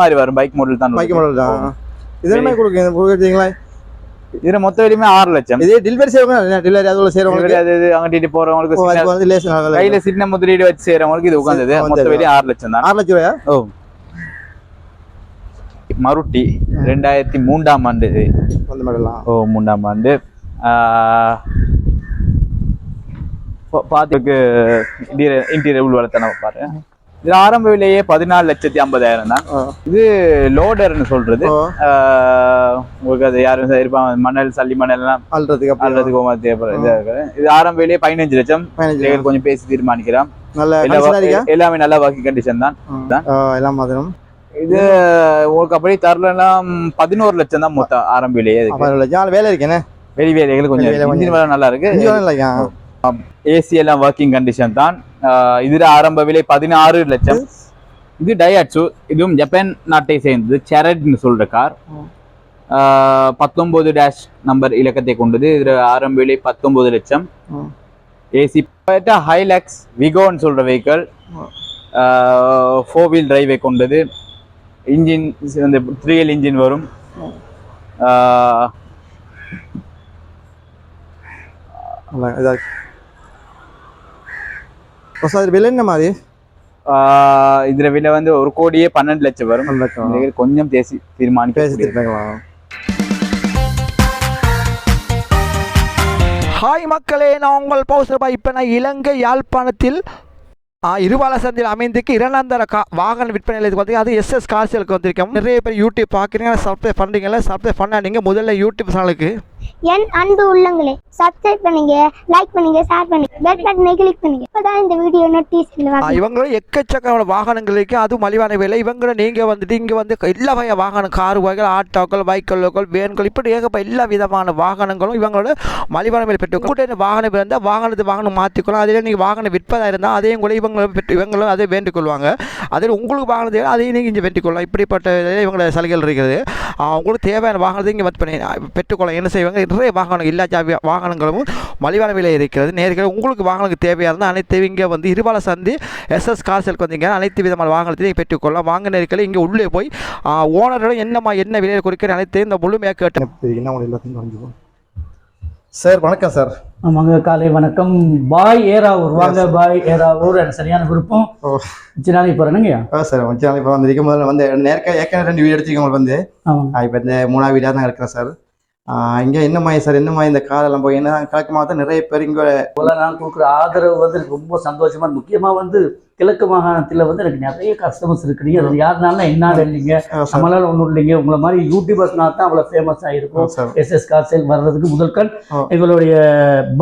மாதிரி வரும். Bike model தான் பைக் மாடல் தான் இது என்ன கொடுக்குறீங்க? கொடுக்குறீங்களா? இதுல மொத்த வெளியுமே ஆறு லட்சம். இதே டெலிவரி செய்யறவங்க டெலிவரி அதுல செய்யறவங்களுக்கு அது அங்கிட்டு போறவங்களுக்கு கையில சின்ன முதலீடு வச்சு செய்யறவங்களுக்கு இது உட்காந்தது. மொத்த வெளியே ஆறு லட்சம் தான். ஆறு லட்சம் ரூபாயா? ஓ. மருட்டி ரெண்டாயிரத்தி மூன்றாம் ஆண்டு. ஓ மூன்றாம் ஆண்டு. பார்த்துக்கு இன்டீரியர் உள்வளத்தை நம்ம பாரு. இது ஆரம்ப விலையே பதினாலு லட்சத்தி ஐம்பதாயிரம் தான். இது லோடர்னு சொல்றது. உங்களுக்கு அது யாரும் இருப்பாங்க மணல் சல்லி மணல் எல்லாம் அல்றதுக்கு அல்றதுக்கு இதா ஆரம்ப விலையே பதினஞ்சு லட்சம். கொஞ்சம் பேசி தீர்மானிக்கலாம் எல்லாமே நல்ல ஒர்க்கிங் கண்டிஷன் தான். எல்லாம் மாதிரும் இது உங்களுக்கு அப்படி தரலாம் பதினோரு லட்சம் தான் மொத்தம் ஆரம்ப விலையே வேலை இருக்கேனே வெளி வேலைகள் கொஞ்சம் நல்லா இருக்கு. ஏசி எல்லாம் ஒர்க்கிங் கண்டிஷன் தான். இதுல ஆரம்ப விலை பதினாறு லட்சம் இது டயாட்சு இதுவும் ஜப்பான் நாட்டை சேர்ந்தது செரட்னு சொல்ற கார் பத்தொன்பது டேஷ் நம்பர் இலக்கத்தை கொண்டது இதுல ஆரம்ப விலை பத்தொன்பது லட்சம். ஏசி ஹைலக்ஸ் விகோன்னு சொல்ற வெஹிக்கிள் ஃபோர் வீல் டிரைவை கொண்டது இன்ஜின் இந்த த்ரீ எல் இன்ஜின் வரும் ஆஹ் சார் விலை என்ன மாதிரி? இதுல விலை வந்து ஒரு கோடியே பன்னெண்டு லட்சம் வரும். லட்சம்? கொஞ்சம் பேசி தீர்மானிக்க பேசி திருப்பிக்கலாம் ஹாய் மக்களே நான் உங்கள் பௌசரபா இப்போ நான் இலங்கை யாழ்ப்பாணத்தில் இருபால சந்தையில் அமைந்திருக்கு இரண்டாம் தர கா வாகன விற்பனை நிலையத்துக்கு வந்து அது எஸ்எஸ் காசியலுக்கு வந்திருக்கேன். நிறைய பேர் யூடியூப் பார்க்குறீங்க சப்ஸ்கிரைப் பண்ணுறீங்களா சப்ஸ்கிரைப் பண்ணாதீங்க. முதல்ல யூடியூப் சேனலுக்கு என் அன்பு உள்ளங்களே சப்ஸ்கிரைப் பண்ணுங்க லைக் பண்ணுங்க ஷேர் பண்ணுங்க பெல் பட்டனை கிளிக் பண்ணுங்க. இப்பதான் இந்த வீடியோ நோட்டீஸ்ல ஆ, இவங்களும் எக்கச்சக்கமான வாகனங்கள் இருக்குது அதுவும் மலிவான விலை. இவங்கள நீங்கள் வந்துட்டு இங்கே வந்து எல்லா வகை வாகனம் கார் வகைகள் ஆட்டோக்கள் பைக்குகள் வேன்கள் இப்படி ஏகப்ப எல்லா விதமான வாகனங்களும் இவங்களோட மலிவான விலை பெற்று கூட்ட வாகனம் இருந்தால் வாகனத்தை வாகனம் மாற்றிக்கொள்ளும் அதில் நீங்கள் வாகனம் விற்பதாக இருந்தால் அதையும் கூட இவங்களும் பெற்று இவங்களும் அதை வேண்டிக் கொள்வாங்க. அதில் உங்களுக்கு வாகனம் தேவை அதையும் நீங்கள் இங்கே வெட்டிக் கொள்ளலாம். இப்படிப்பட்ட இவங்களோட சலுகைகள் இருக்குது. ஆ, உங்களுக்கு தேவையான வாகனத்தை இங்கே பெற்றுக்கொள்ளலாம் என்ன செய்வாங்க? நிறைய வாகனம் எல்லா ஜா- வாகனங்களும் மலிவான விலை இருக்கிறது. நேர்கள் உங்களுக்கு வாகனங்களுக்கு தேவையாக இருந்தால் அனைத்து இங்கே வந்து இருபால சந்தி எஸ்எஸ் காசலுக்கு வந்தீங்க அனைத்து விதமான வாகனத்தையும் நீங்கள் பெற்றுக்கொள்ளலாம். வாங்க நேர்களை இங்கே உள்ளே போய் ஓனரிடம் என்னம்மா என்ன விலையில் குறிக்கிற அனைத்தையும் இந்த முழுமையாக கேட்டு என்ன உங்களுக்கு எல்லாத்தையும் தெரிஞ்சுக்கோ சார் வணக்கம் சார். ஆமாங்க காலை வணக்கம். பாய் ஏராவூர் வாங்க பாய் ஏராவூர் எனக்கு சரியான விருப்பம். ஓ. சின்னாலி போகிறேனுங்கய்யா ஆ சார் வச்சு இப்போ வந்திருக்க முதல்ல வந்து நேர்க்க ஏற்கனவே ரெண்டு வீடு எடுத்துக்கோங்க உங்களுக்கு வந்து. இப்போ இந்த மூணாவது வீடாக தான் இருக்கிறேன் சார். இங்கே என்ன மாதிரி சார்? என்ன மாதிரி இந்த காரெல்லாம் போய்? என்ன கிழக்கு மாவட்டம் நிறைய பேர் இங்கே நான் கொடுக்குற ஆதரவு வந்து எனக்கு ரொம்ப சந்தோஷமா இருக்கு. முக்கியமா வந்து கிழக்கு மாகாணத்தில் வந்து எனக்கு நிறைய கஸ்டமர்ஸ் இருக்கிறீங்க. அது யாருனாலும் என்னால இல்லைங்க? நம்மளால ஒன்றும் இல்லைங்க. உங்களை மாதிரி யூடியூபர்ஸ்னால தான் அவ்வளோ ஃபேமஸ் ஆகிருக்கும் எஸ்எஸ் காசல் வர்றதுக்கு முதல் கண். எங்களுடைய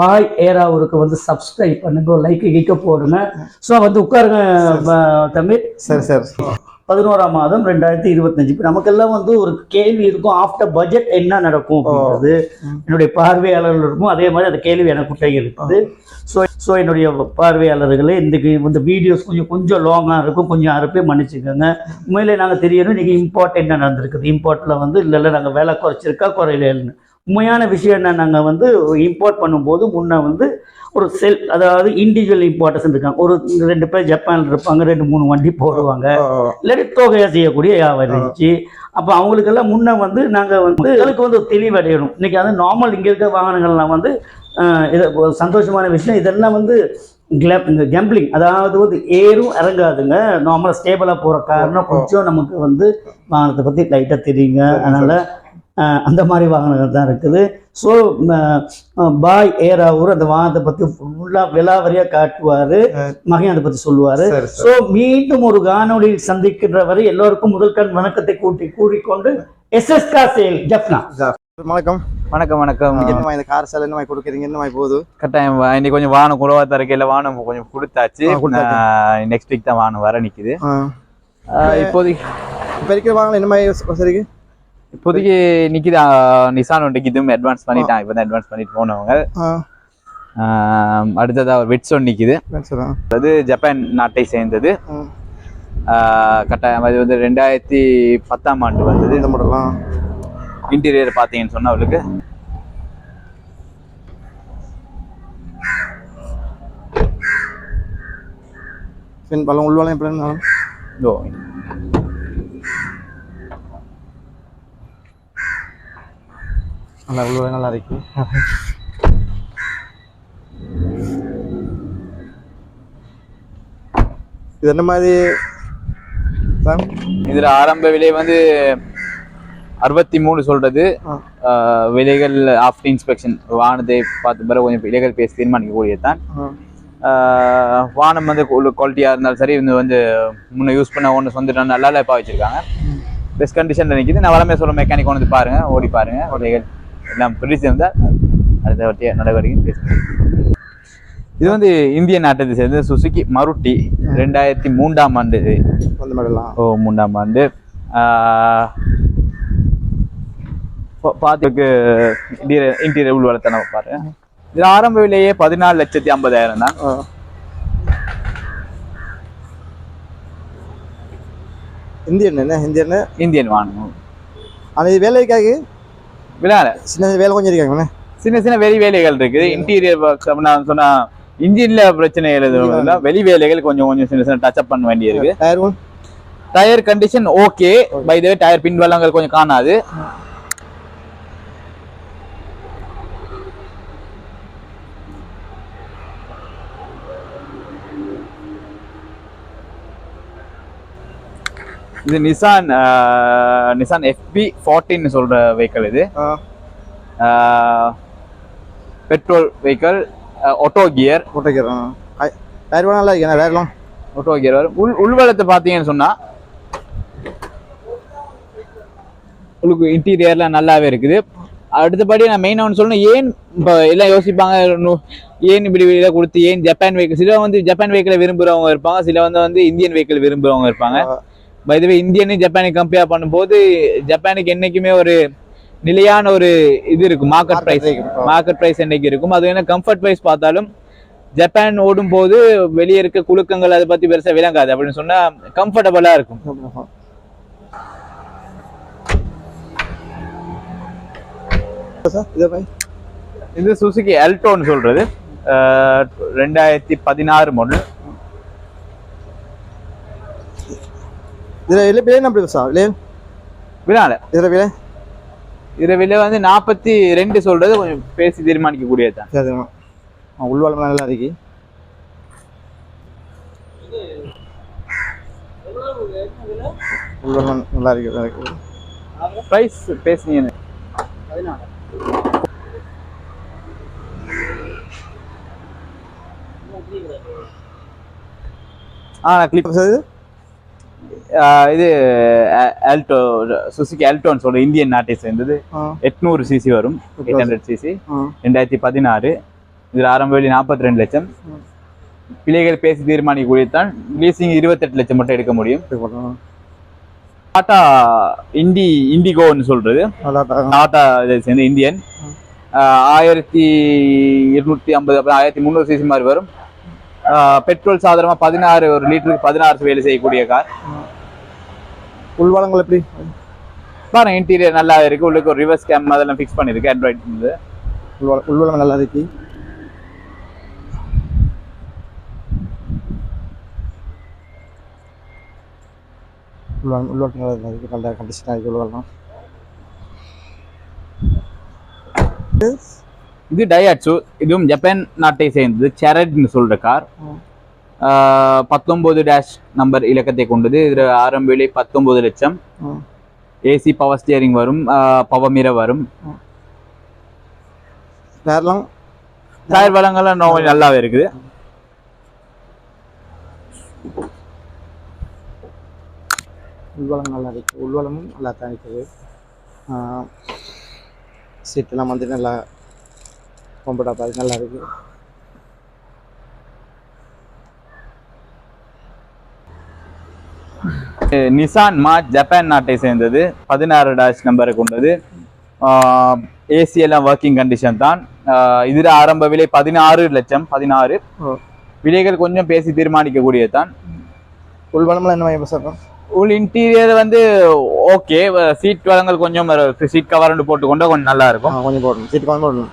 பாய் ஏராவூருக்கு வந்து சப்ஸ்கிரைப் பண்ணுங்க லைக் கிக்க போடுங்க. ஸோ வந்து உட்காருங்க தம்பி. சரி சார். பதினோராம் மாதம் ரெண்டாயிரத்தி இருபத்தஞ்சு. இப்போ நமக்கெல்லாம் வந்து ஒரு கேள்வி இருக்கும் ஆஃப்டர் பட்ஜெட் என்ன நடக்கும்? அப்படின்றது. என்னுடைய பார்வையாளர்கள் இருக்கும் அதே மாதிரி அந்த கேள்வி எனக்குள்ளே இருக்குது. ஸோ ஸோ என்னுடைய பார்வையாளர்களே இன்றைக்கு இந்த வீடியோஸ் கொஞ்சம் கொஞ்சம் லாங்காக இருக்கும். கொஞ்சம் அறுப்பே மன்னிச்சுக்கோங்க. உண்மையிலே நாங்கள் தெரியணும் இன்றைக்கி இம்போர்ட் என்ன நடந்திருக்குது? இம்போர்ட்டில் வந்து இல்லை இல்லை நாங்கள் வேலை குறைச்சிருக்கா குறையிலன்னு உண்மையான விஷயம் என்ன நாங்கள் வந்து இம்போர்ட் பண்ணும்போது முன்ன வந்து ஒரு செல் அதாவது இண்டிவிஜுவல் இம்போர்ட்டர்ஸ் இருக்காங்க. ஒரு ரெண்டு பேர் ஜப்பானில் இருப்பாங்க ரெண்டு மூணு வண்டி போடுவாங்க. இல்லாட்டி தொகையாக செய்யக்கூடிய வியாபாரம் இருந்துச்சு. அப்போ அவங்களுக்கெல்லாம் முன்ன வந்து நாங்கள் வந்து அதுக்கு வந்து தெளிவடையணும். இன்னைக்கு அது நார்மல் இங்கே இருக்க வாகனங்கள்லாம் வந்து இது சந்தோஷமான விஷயம். இதெல்லாம் வந்து கிளப் இந்த கேம்பிளிங் அதாவது வந்து ஏறும் இறங்காதுங்க. நார்மலாக ஸ்டேபிளாக போகிற காரணம் கொஞ்சம் நமக்கு வந்து வாகனத்தை பற்றி லைட்டாக தெரியுங்க. அதனால் அந்த மாதிரி வாகனங்கள் தான் இருக்குது. ஸோ பாய் ஏராவூர் அந்த வாகனத்தை பற்றி ஃபுல்லாக விலாவரியாக காட்டுவார். மகன் அதை பற்றி சொல்லுவார். ஸோ மீண்டும் ஒரு காணொளியில் சந்திக்கின்ற வரை எல்லோருக்கும் முதல் கண் வணக்கத்தை கூட்டி கூறிக்கொண்டு எஸ்எஸ்கா சேல் ஜப்னா. வணக்கம். வணக்கம் வணக்கம். என்ன மாதிரி இந்த கார் சார் என்ன கொடுக்குறீங்க? என்ன போகுது? கட்டாயம் வா- இன்னைக்கு கொஞ்சம் வானம் குறவா தரக்கையில வானம் கொஞ்சம் கொடுத்தாச்சு. நெக்ஸ்ட் வீக் தான் வானம் வர. ஆஹ் இப்போதைக்கு இப்போ இருக்கிற வாகனம் என்ன மாதிரி வசதிக்கு இப்போதைக்கு நிக்குது நிசான் ஒன்றைக்கு இதுவும் அட்வான்ஸ் பண்ணிட்டான். இப்போ தான் அட்வான்ஸ் பண்ணிட்டு போனவங்க. ஆ. ஆஹ் அடுத்ததா ஒரு வெட்ஸோன் நிக்குது. சார் அது ஜப்பான் நாட்டை சேர்ந்தது. கட்டாயம். அது வந்து ரெண்டாயிரத்தி பத்தாம் ஆண்டு வந்தது. இந்த மாடலாம் இன்டீரியர் பார்த்தீங்கன்னு சொன்னா அவளுக்கு. பின் பலம் உள்வாலம் எப்படி இருந்தாலும் ஓ நல்லா உள்ள நல்லா இருக்கு. இது என்ன மாதிரி இதுல ஆரம்ப விலை வந்து அறுபத்தி மூணு சொல்றது விலைகள் ஆஃப்டர் இன்ஸ்பெக்ஷன் வானத்தை பார்த்து பிறகு கொஞ்சம் விலைகள் பேசி தீர்மானிக்கக்கூடியதான் ஆஹ் வானம் வந்து குவாலிட்டியாக இருந்தாலும் சரி இது வந்து முன்ன யூஸ் பண்ண ஒன்று சொந்த நல்லா இப்போ வச்சிருக்காங்க. பெஸ்ட் கண்டிஷனில் நிற்கிது நான் வளமே சொல்ல மெக்கானிக் வந்து பாருங்க ஓடி பாருங்க விலைகள். எல்லாம் பிரிச்சு இருந்தால் அடுத்த வாட்டிய நடவடிக்கை பேசுகிறேன் இது வந்து இந்திய நாட்டத்தை சேர்ந்த சுசுகி மருட்டி ரெண்டாயிரத்தி மூன்றாம் ஆண்டு. ஓ மூன்றாம் ஆண்டு. பார்த்துக்கு இன்டீரியர் இன்டீரியர் உள் வளர்த்தன பாருங்க இது ஆரம்ப விலையே பதினாலு லட்சத்தி ஐம்பதாயிரம் தான். இந்தியன் என்ன? இந்தியன்? இந்தியன் வாங்கணும் இது வேலைக்காக விழால சின்ன வேலை கொஞ்சம் இருக்காங்கண்ணே சின்ன சின்ன வெளி வேலைகள் இருக்குது. இன்டீரியர் நான் சொன்னா இன்ஜின்ல பிரச்சனை எழுதுறதும் இல்ல வெளி வேலைகள் கொஞ்சம் கொஞ்சம் சின்ன சின்ன டச் அப் பண்ண வேண்டியிருக்கு. Tyre condition okay by the tyre பின்வலங்கள் கொஞ்சம் காணாது. இது நிசான் நிசான் எஃபி ஃபார்ட்டின்னு சொல்ற வெஹிக்கிள் இது. பெட்ரோல் வெஹிக்கிள் ஆட்டோ கியர் போட்டுக்கிறோம் டயர் ஒன் நல்லா இருக்கேன் வேறலாம் ஆட்டோ கியர் வரும் உள் உள்வளத்தை பார்த்தீங்கன்னு சொன்னா உங்களுக்கு இன்டீரியர்ல நல்லாவே இருக்குது. அடுத்தபடி நான் மெயினாக ஒன்று சொல்லணும் ஏன் இப்போ எல்லாம் யோசிப்பாங்க ஏன் இப்படி வெளியில கொடுத்து ஏன் ஜப்பான் வெஹிக்கிள் சில வந்து ஜப்பான் வெஹிக்கிளை விரும்புறவங்க இருப்பாங்க சில வந்து வந்து இந்தியன் வெஹிக்கிள் விரும்புறவங்க இருப்பாங்க. பை இதுவே இந்தியனு ஜப்பானுக்கு கம்பேர் பண்ணும்போது ஜப்பானுக்கு என்னைக்குமே ஒரு நிலையான ஒரு இது இருக்கும் market Market price. Market price என்னைக்கு இருக்கும்? அது என்ன கம்ஃபர்ட் ப்ரைஸ் பார்த்தாலும் ஜப்பான் ஓடும் போது வெளியே இருக்க குலுக்கங்கள் அதை பத்தி பெருசா விளங்காது. அப்படின்னு சொன்னா கம்ஃபர்டபுளா இருக்கும். சார் இதை சுசுகி எல்டோன்னு சொல்றது. ரெண்டாயிரத்தி பதினாறு மாடல் இதில் இல்லை விலை நம்ம சார்? விலை? விழால இதில் விலை? இதுல விலை வந்து நாற்பத்தி ரெண்டு சொல்றது கொஞ்சம் பேசி தீர்மானிக்க உள்வாளம் நல்லா இருக்கு. உள்வாளம் நல்லா இருக்கு நல்லா இருக்கு. ப்ரைஸ் பேசுனீங்க. ஆ கிளிப் சார் இது ஆல்டோ சுசுகி ஆல்டோன்னு சொல்ற இந்தியன் நாட்டை சேர்ந்தது. எட்நூறு சிசி வரும் எயிட் ஹண்ட்ரட் சிசி ரெண்டாயிரத்தி பதினாறு. இதில் ஆரம்ப விலை நாற்பத்தி ரெண்டு லட்சம் பிள்ளைகள் பேசி தீர்மானிக்கக்கூடியதான் லீசிங் இருபத்தெட்டு லட்சம் மட்டும் எடுக்க முடியும். டாடா இண்டி இண்டிகோன்னு சொல்றது. டாடா இதை சேர்ந்த இந்தியன் ஆயிரத்தி இருநூத்தி ஐம்பது அப்புறம் ஆயிரத்தி முந்நூறு சிசி மாதிரி வரும். பெட்ரோல் சாதாரணமாக பதினாறு ஒரு லிட்டருக்கு பதினாறு வேலை செய்யக்கூடிய கார் உள்வாளங்கள் எப்படி? பாருங்க இன்டீரியர் நல்லா இருக்கு. உள்ளுக்கு ஒரு ரிவர்ஸ் கேம் அதெல்லாம் ஃபிக்ஸ் பண்ணிருக்கு ஆண்ட்ராய்ட் இது உள்வாளம் நல்லா இருக்கு. நல்லா இருக்கு. நல்ல கண்டிஷனாக இருக்கு உள்வாளம். இது டயாட்சு இதுவும் ஜப்பான் நாட்டை சேர்ந்தது. செரட்னு சொல்ற கார் பத்தொன்பது டேஷ் நம்பர் இலக்கத்தை கொண்டது. இதில் ஆரம்ப விலை பத்தொன்பது லட்சம். ஏசி பவர் ஸ்டியரிங் வரும். பவர் மிர வரும். வேறலாம் டயர் வளங்கள்லாம் நோய் நல்லாவே இருக்குது. உள்வாளம் நல்லா இருக்கு உள்வாளமும் நல்லா தான் இருக்குது. சீட்டெல்லாம் வந்து நல்லா கம்ஃபர்டபுளாக நல்லா இருக்கு நிசான் மா ஜப்பான் நாட்டை சேர்ந்தது. பதினாறு டேஷ் நம்பரை கொண்டது. ஏசி எல்லாம் ஒர்க்கிங் கண்டிஷன் தான். இதுல ஆரம்ப விலை பதினாறு லட்சம் பதினாறு. விலைகள் கொஞ்சம் பேசி தீர்மானிக்க கூடியதுதான் உள்வாளம்லாம் என்ன சார்? உள் இன்டீரியர் வந்து ஓகே சீட் வளங்கள் கொஞ்சம் சீட் கவர் போட்டுக்கொண்டா கொஞ்சம் நல்லா இருக்கும். கொஞ்சம் போடணும். சீட்டு கொஞ்சம் போடணும்.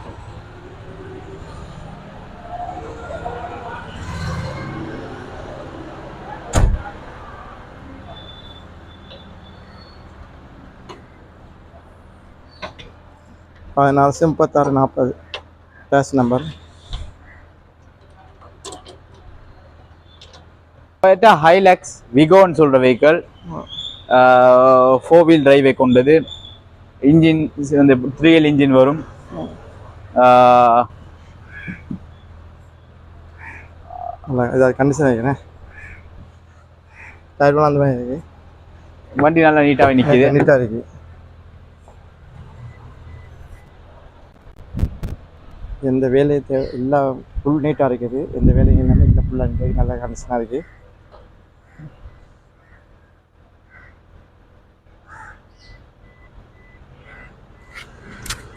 பதினாறு முப்பத்தாறு நாற்பது. பேஸ் நம்பர் டொயோட்டா ஹைலக்ஸ் விகோன்னு சொல்கிற வெஹிக்கிள் ஃபோர் வீல் டிரைவை கொண்டது. இன்ஜின் அந்த த்ரீ எல் இன்ஜின் வரும் கண்டிஷன் வைக்கிறேன். டயர்லாம் அந்த மாதிரி இருக்கு. வண்டி நல்லா நீட்டாகவே நிற்கிது நீட்டாக இருக்கு. எந்த வேலையை தே எல்லாம் ஃபுல் நீட்டாக இருக்குது. எந்த வேலையும் இல்லாமல் இல்லை ஃபுல்லாக நல்ல கண்டிஷனாக இருக்குது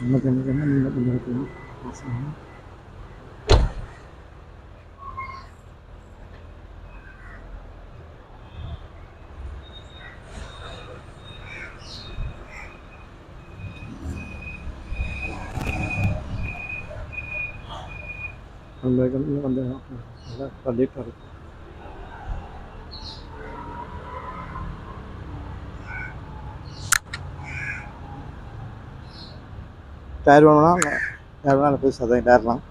என்ன பண்ணுறது என்ன எல்லாருமே வந்து நல்லா நீட்டாக இருக்கும். டயர் வேணும்னா டயர் வேணாம். டயர்லாம்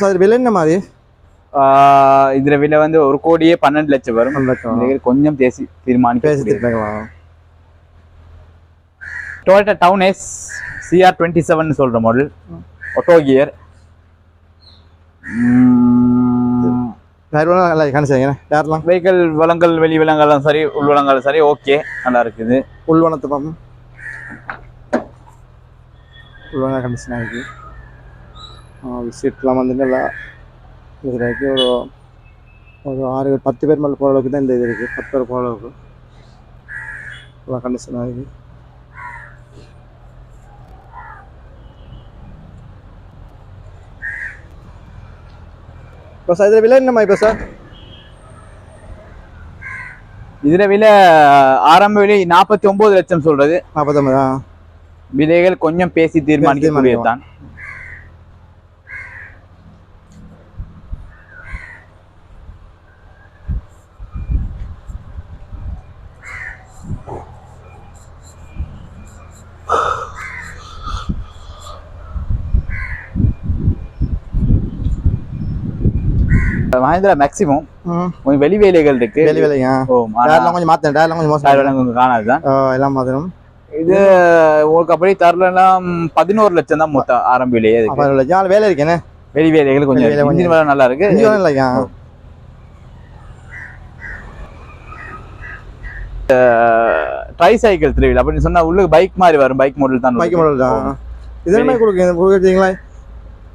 சார் விலை என்ன மாதிரி இதுல விலை வந்து ஒரு கோடியே பன்னெண்டு லட்சம் வரும். கொஞ்சம் பேசி தீர்மானிக்க பேசி திருப்பிக்கலாம் Toyota town ace CR twenty seven சொல்ற மாடல் ஒட்டோ கியர் வெஹிக்கிள் வளங்கள் வெளி விலங்கெல்லாம் சரி உள் வளங்களும் சரி ஓகே நல்லா இருக்குது. உள்வனத்தை பார்ப்போம். உள்வன கண்டிஷனாக இருக்குது சீட்லாம் வந்து நல்லா இதில் இருக்கு ஒரு ஒரு ஆறு பத்து பேர் மேலே போகிற அளவுக்கு தான் இந்த இது இருக்குது பத்து பேர் போகிற அளவுக்கு. நல்லா கண்டிஷனாக இருக்குது இப்போ சார் இதில் விலை என்னம்மா இப்போ சார் இதுல விலை ஆரம்ப விலை நாற்பத்தி ஒன்பது லட்சம் சொல்றது. நாற்பத்தொம்பதா விலைகள் கொஞ்சம் பேசி தீர்மானிக்கக்கூடியதுதான். மஹேந்திரா மேக்ஸிமம் கொஞ்சம் வெளி வேலைகள் இருக்கு. வெளி விலைங்க ஓ டயர்லாம் கொஞ்சம் மாற்றேன் டயர்லாம் கொஞ்சம் மோசம் டயர் கொஞ்சம் காணாதுதான் எல்லாம் மாற்றணும் இது உங்களுக்கு அப்படி தரலாம் பதினோரு லட்சம் தான் மொத்தம் ஆரம்ப விலையே இதுக்கு அப்போ லட்சம் வேலை இருக்கேனே வெளி வேலைகள் கொஞ்சம் வெளி வேலை நல்லா இருக்கு. இல்லையா? ட்ரை சைக்கிள் திருவிழா. அப்படின்னு சொன்னா உள்ள பைக் மாதிரி வரும். பைக் மாடல் தான் பைக் மாடல் தான். இது என்ன கொடுக்குறீங்க? கொடுக்குறீங்களா?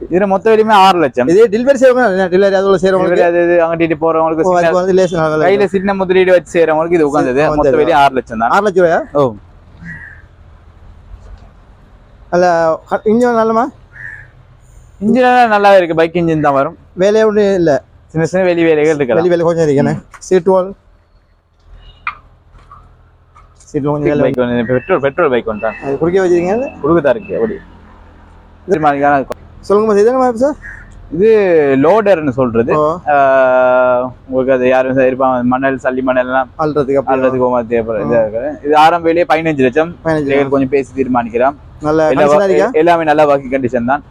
இதுல மொத்த விலையுமே ஆறு லட்சம். இதே டெலிவரி செய்யறவங்க டெலிவரி அதுல செய்யறவங்களுக்கு அது இது அங்கிட்டு போறவங்களுக்கு கையில சின்ன முதலீடு வச்சு செய்யறவங்களுக்கு இது உட்காந்தது. மொத்த விலை ஆறு லட்சம் தான். ஆறு லட்சம் ரூபாயா? ஓ. அல்ல இன்ஜின் நல்லமா? இன்ஜின் நல்லா இருக்கு. பைக் இன்ஜின் தான் வரும். வேலையே ஒன்றும் இல்லை. சின்ன சின்ன வெளி வேலைகள் இருக்கலாம். வெளி வேலை கொஞ்சம் இருக்கேனே. சீட் வால். சீட் கொஞ்சம் பைக் பெட்ரோல் பெட்ரோல் பைக் வந்து தான். வச்சிருக்கீங்க கொடுக்குதா இருக்கு. அப்படி. தீர்மானிக்கான இருக்கும். சொல்லுங்க சார் இதே லோடர்னு சொல்றது. உங்களுக்கு அது யாரும் இருப்பாங்க மணல் சல்லி மணல் எல்லாம் அல்றதுக்கு அல்றதுக்கு போக தேவைப்படுது இதா ஆரம்ப விலையே பதினஞ்சு லட்சம். கொஞ்சம் பேசி தீர்மானிக்கலாம் நல்ல எல்லாமே நல்ல வாக்கி கண்டிஷன் தான்.